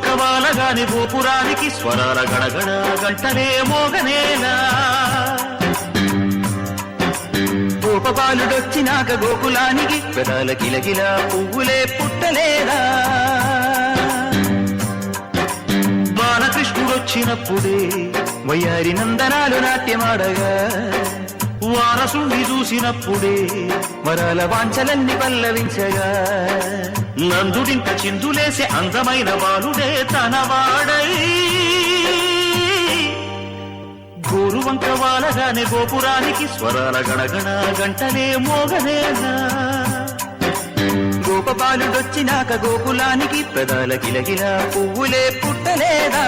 వాలగాని గోపురానికి స్వరాల గడగడ గంటనే మోగనేలా గోపబాలుడొచ్చినాక గోకులానికి పెదాల కిలకిల పువ్వులే పుట్టలేదా? బాలకృష్ణుడొచ్చినప్పుడే వయ్యారి నందనాలు నాట్యమాడగా. వారసుని చూసినప్పుడే వరాల వాంఛలన్నీ పల్లవించగా. నందుడింత చిందులేసే అందమైన బాలుడే తనవాడై. గోరువంక వాలగానే గోపురానికి స్వరాల గణగణ గంటనే మోగనేనా గోపబాలుడొచ్చినాక గోకులానికి పెదాల గిలగిలా పువ్వులే పుట్టలేదా?